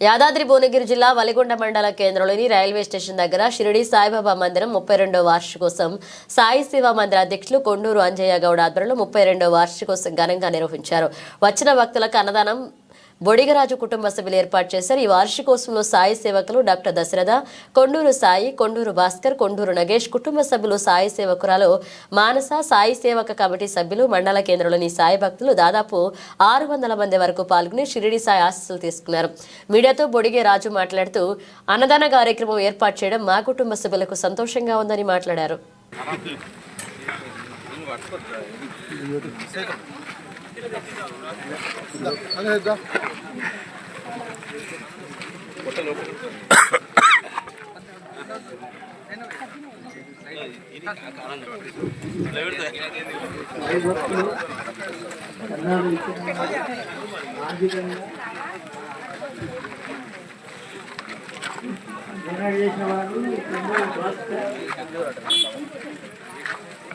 యాదాద్రి భువనగిరి జిల్లా వలిగొండ మండల కేంద్రంలోని రైల్వే స్టేషన్ దగ్గర షిరిడి సాయిబాబా మందిరం ముప్పై రెండో వార్షికోత్సవం సాయి శివ మందిర అధ్యక్షులు కొండూరు అంజయ్య గౌడ ఆధ్వర్యంలో ముప్పై రెండో వార్షికోత్సవం ఘనంగా నిర్వహించారు. వచ్చిన భక్తులకు అన్నదానం బొడిగరాజు కుటుంబ సభ్యులు ఏర్పాటు చేశారు ఈ వార్షికోత్సవంలో సాయి సేవకులు డాక్టర్ దశరథ కొండూరు సాయి కొండూరు భాస్కర్ కొండూరు నగేష్ కుటుంబ సభ్యులు సాయి సేవకురాలు మానస సాయి సేవక కమిటీ సభ్యులు మండల కేంద్రంలోని సాయి భక్తులు దాదాపు ఆరు వందల మంది వరకు పాల్గొని షిరిడి సాయి ఆశీస్సులు తీసుకున్నారు మీడియాతో బొడిగే రాజు మాట్లాడుతూ అన్నదాన కార్యక్రమం ఏర్పాటు చేయడం మా కుటుంబ సభ్యులకు సంతోషంగా ఉందని మాట్లాడారు చేసిన వారు భాస్కర్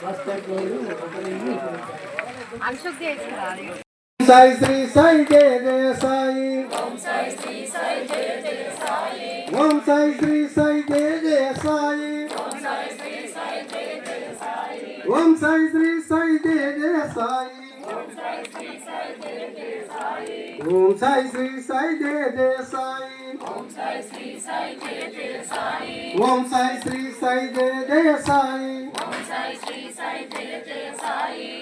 భాస్కర్ సాయి శ్రీ సాయి జయ జయ సాయి ఓం సాయి శ్రీ సాయి జయ జయ సాయి ఓం సాయి శ్రీ సాయి జయ జయ సాయి ओम साई, श्री साई, जय जय साई। ओम साई, श्री साई, जय जय साई। ओम साई, श्री साई, जय जय साई। ओम साई, श्री साई, जय जय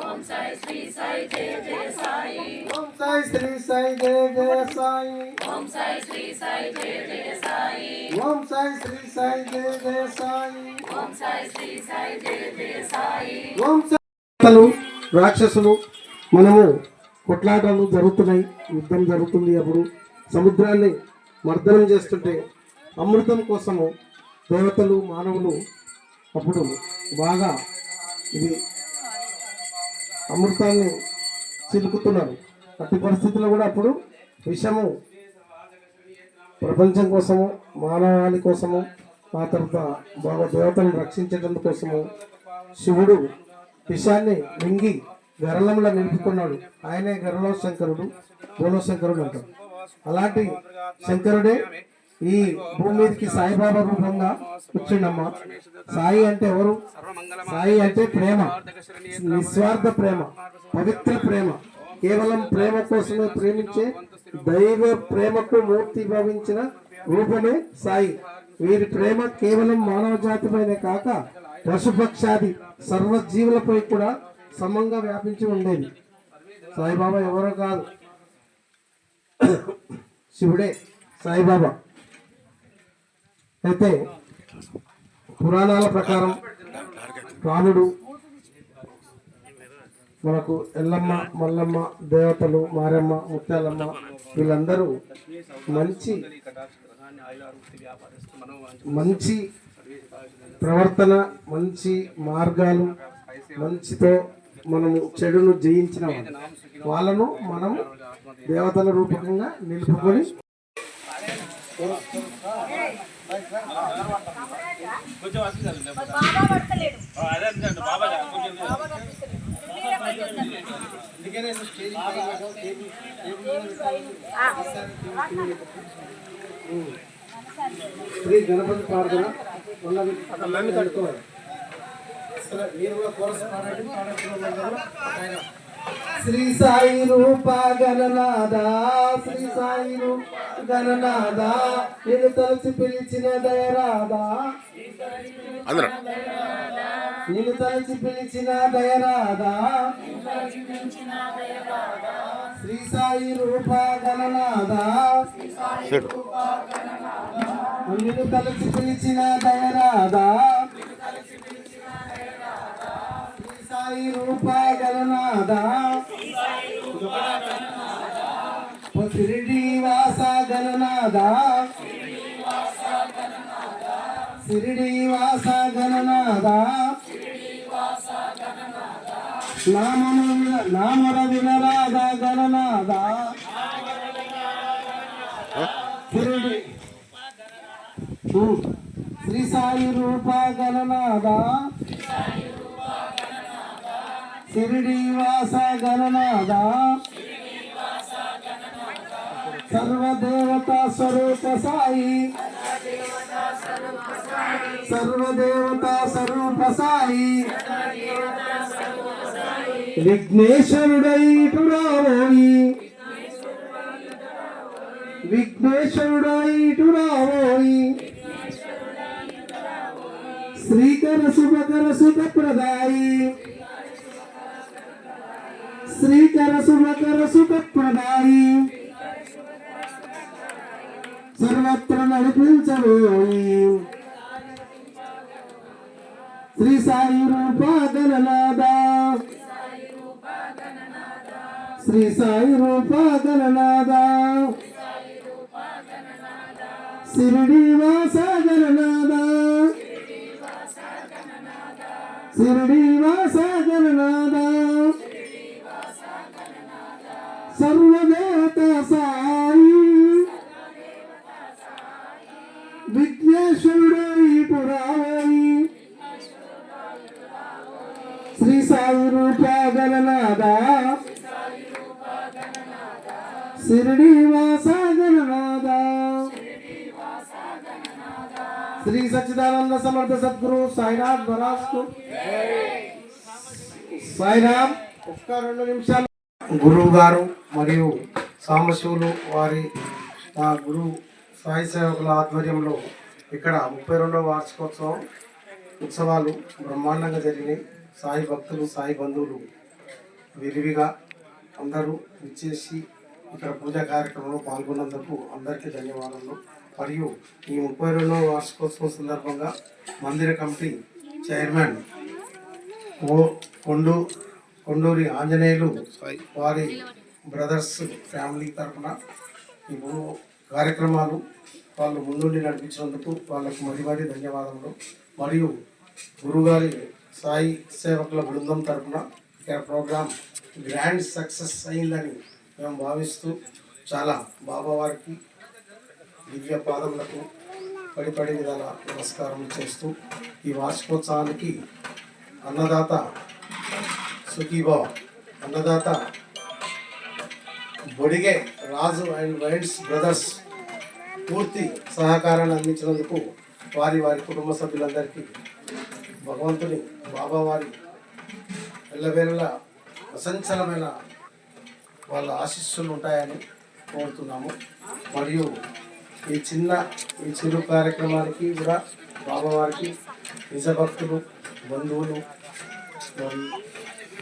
ఓం సాయి శ్రీ సాయి జయ జయ సాయి. ఓం సాయి శ్రీ సాయి జయ జయ సాయి. ఓం సాయి శ్రీ సాయి జయ జయ సాయి. ఓం సాయి శ్రీ సాయి జయ జయ సాయి. ఓం సాయి శ్రీ సాయి జయ జయ సాయి. ఓం సాయి రాక్షసులు మనము కొట్లాటలు జరుగుతున్నాయి. యుద్ధం జరుగుతుంది అప్పుడు. సముద్రాన్ని మర్దనం చేస్తుంటే అమృతం కోసము దేవతలు మానవులు అప్పుడు బాగా ఇది అమృతాన్ని చిలుకుతున్నారు. అట్టి పరిస్థితుల్లో కూడా అప్పుడు విషము ప్రపంచం కోసము మానవాళి కోసము ఆ తర్వాత బాగా దేవతలను రక్షించడం కోసము శివుడు విషాన్ని మింగి గరళంలో నిలుపుకున్నాడు. ఆయనే గరళ శంకరుడు బోలో శంకరుడు అంటారు. అలాంటి శంకరుడే ఈ భూమి మీదకి సాయిబాబా రూపంగా వచ్చిండమ్మా సాయి అంటే ఎవరు? సాయి అంటే ప్రేమ. నిస్వార్థ ప్రేమ. పవిత్ర ప్రేమ. కేవలం ప్రేమ కోసమే ప్రేమించే దైవ ప్రేమకు మూర్తి భావించిన రూపమే సాయి. వీరి ప్రేమ కేవలం మానవ జాతిపైనే కాక పశుపక్షాది సర్వజీవులపై కూడా సమంగా వ్యాపించి ఉండేది. సాయిబాబా ఎవరో కాదు. శివుడే సాయిబాబా. అయితే పురాణాల ప్రకారం రాముడు మనకు ఎల్లమ్మ మల్లమ్మ దేవతలు మారమ్మ ముత్యాలమ్మ వీళ్ళందరూ మంచి మంచి ప్రవర్తన మంచి మార్గాలు మంచితో మనము చెడును జయించిన వాళ్ళను మనం దేవతల రూపకంగా నిలుపుకొని శ్రీ గణపతి ప్రార్థన ఉన్నది అక్కడ నన్ను కట్టుకోవాలి శ్రీ సాయి రూప గణనాథ శ్రీ సాయి రూప గణనాథ నేను తలచి పిలిచిన దయరాధా అందరం నిన్ను తలచి పిలిచిన దయరాదా శ్రీ సాయి రూప గణనాదా నిన్ను తలచి పిలిచిన దయరాదా శ్రీ సాయి రూప షిరిడి గణనాథ నామన నామర వినరాధ గణనాథ. శిరుడి శ్రీ సాయి రూప గణనాథ. శిరిడీవాస గణనాథ సర్వదేవత స్వరూప సాయి. సర్వదేవత స్వరూప సాయి రావోయి విఘ్నేశ్వరుడైటు రావోయి శ్రీకర శుభకర సుఖ ప్రదాయి శ్రీకర శుభకర సుఖ ప్రదాయి సర్వత్ర నడిపించబోయి శ్రీ సాయి రూప శ్రీ సాయి రూప శిరిడి వాస గణనాథ శిరిడి శిరిడి వాస గణనాథ శ్రీ సచ్చిదానంద సమర్థ సద్గురు సాయినాథ్ మహారాజ్కు సాయిరామ్ ఒక్క రెండు నిమిషాలు. గురువు గారు మరియు సాంబశివులు వారి మా గురు సాయి సేవకుల ఆధ్వర్యంలో ఇక్కడ ముప్పై రెండవ వార్షికోత్సవం ఉత్సవాలు బ్రహ్మాండంగా జరిగినాయి. సాయి భక్తులు సాయి బంధువులు విరివిగా అందరూ ఇచ్చేసి ఇక్కడ పూజా కార్యక్రమంలో పాల్గొన్నందుకు అందరికీ ధన్యవాదాలు మరియు ఈ ముప్పై రెండవ వార్షికోత్సవం సందర్భంగా మందిర committee chairman O Kondu Konduri Anjaneyulu వారి బ్రదర్స్ ఫ్యామిలీ తరఫున ఈ కార్యక్రమాలు వాళ్ళు ముందుండి నడిపించినందుకు వాళ్ళకు మరి మరి ధన్యవాదములు. మరియు గురుగారి సాయి సేవకుల బృందం తరఫున ఇక్కడ ప్రోగ్రాం గ్రాండ్ సక్సెస్ అయిందని మేము భావిస్తూ చాలా బాబావారికి దివ్య పాదములకు పడిపడి విధాల నమస్కారం చేస్తూ ఈ వార్షికోత్సవానికి అన్నదాత సుఖీభావ అన్నదాత Bodige Raju and wines brothers పూర్తి సహకారాన్ని అందించినందుకు వారి వారి కుటుంబ సభ్యులందరికీ భగవంతుని బాబావారి ఎల్లవేళలా అసంచలమైన వాళ్ళ ఆశీస్సులు ఉంటాయని కోరుతున్నాము. మరియు ఈ చిన్న ఈ చిరు కార్యక్రమానికి కూడా బాబావారికి నిజభక్తులు బంధువులు మరి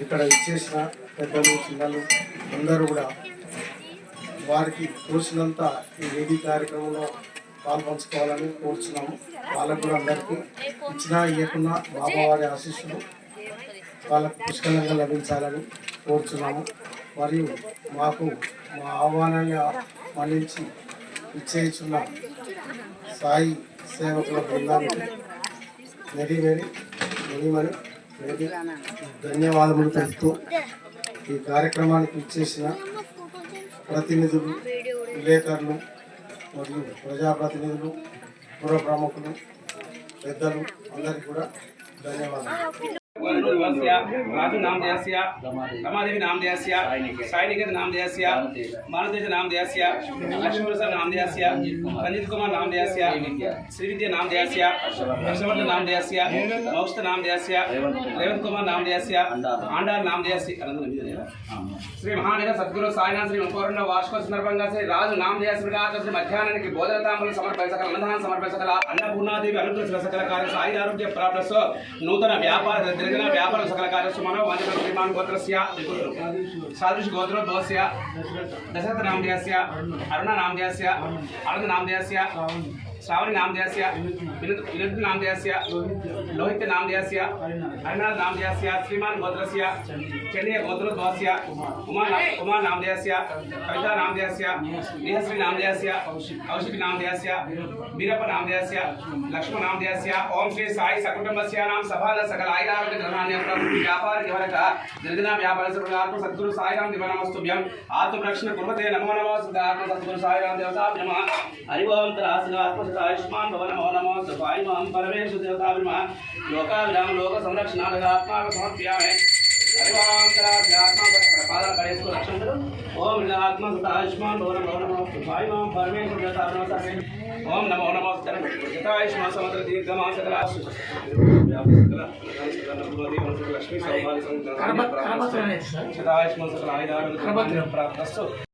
ఇక్కడ ఇచ్చేసిన పెద్దలు చిన్నలు అందరూ కూడా వారికి తోచినంత ఈ వేది కార్యక్రమంలో పాల్పంచుకోవాలని కోరుచున్నాము. వాళ్ళకు కూడా అందరికీ ఇచ్చినా ఇవ్వకున్నా బాబావారి ఆశీస్సులు వాళ్ళకు పుష్కలంగా లభించాలని కోరుచున్నాము. మరియు మాకు మా ఆహ్వానాన్ని మన్నించి నిశ్చయించున్న సాయి సేవకుల బృందానికి వెరీ వెరీ వెరీ మరి వెరీ ధన్యవాదములు తెలుపుతూ ఈ కార్యక్రమానికి ఇచ్చేసిన ప్రతినిధులు విలేకరులు మరియు ప్రజాప్రతినిధులు పుర ప్రముఖులు పెద్దలు అందరికీ కూడా ధన్యవాదాలు. वंशस्य राजू नामधेयस्य रमादेवी नामधेयस्य साईनिकेत नामधेयस्य मानतेज नामधेयस्य लक्ष्मीप्रसाद नामधेयस्य रंजित कुमार नामधेयस्य श्रीविद्या नामधेयस्य हर्षवर्धन नामधेयस्य मौस्त नामधेयस्य रेवंत कुमार नामधेयस्य आंडाल नामधेयस्य శ్రీ మహానగర సద్గురు సాయినాథ్ శ్రీ ముప్పై రెండవ వార్షిక సందర్భంగా శ్రీ రాజు నామధేయశ్రీగా శ్రీ మధ్యాహ్నానికి భోజనతాంబులు సమర్పించగల అన్నదానం సమర్పించగల అన్నపూర్ణాదేవి అనుగ్రహ సకల కార్య సాయి ఆరోగ్య ప్రాప్తస్వ నూతన వ్యాపార దినదిన వ్యాపార సకల కార్యస్వ మనో వంచన శ్రీమాన్ గోత్రస్య సాదృశ గోత్రోద్భవస్య దశరథ श्रावणी नामधेयस्य विनोद नामधेयस्य लोहित नामधेयस्य हरिनाथ नामधेयस्य श्रीमान गोत्रस्य चण्डीय गोत्रोद्भवस्य उमा उमा नामधेयस्य कविता नामधेयस्य नेहश्री नामधेयस्य कौशिक नामधेयस्य वीरप्प नामधेयस्य लक्ष्मण नामधेयस्य ओम श्री साई सकुटुम्बस्य नाम सभा सकल आयुरारोग्य धनान्य व्यापार निवरक निर्गना व्यापार सर्वदात्म सद्गुरु साईराम दिवनमस्तुभ्यम आत्मरक्षण कुर्वते नमो नमः सदा आत्म सद्गुरु साईराम देवताभ्यम हरि ओम तरासनात्म आयुष्मान भवन नमो नमो हम परमेश देवता ब्रह्मा लोकाभिराम लोक संरक्षणार्थ आत्मा को समर्पयामि ओम लीलात्मा सुत आयुष्मान भवन नमो नमो सुखाय ओम नमो। नमो स्तरम यथा दीर्घमा सकला लक्ष्मी सौभाग्य सदा सकल आयुधारण प्राप्त